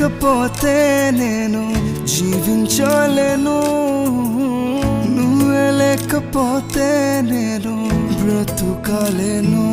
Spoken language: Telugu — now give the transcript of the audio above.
లేకపోతే నేను జీవించలేను. నువ్వే లేకపోతే నేను బ్రతుకలేను.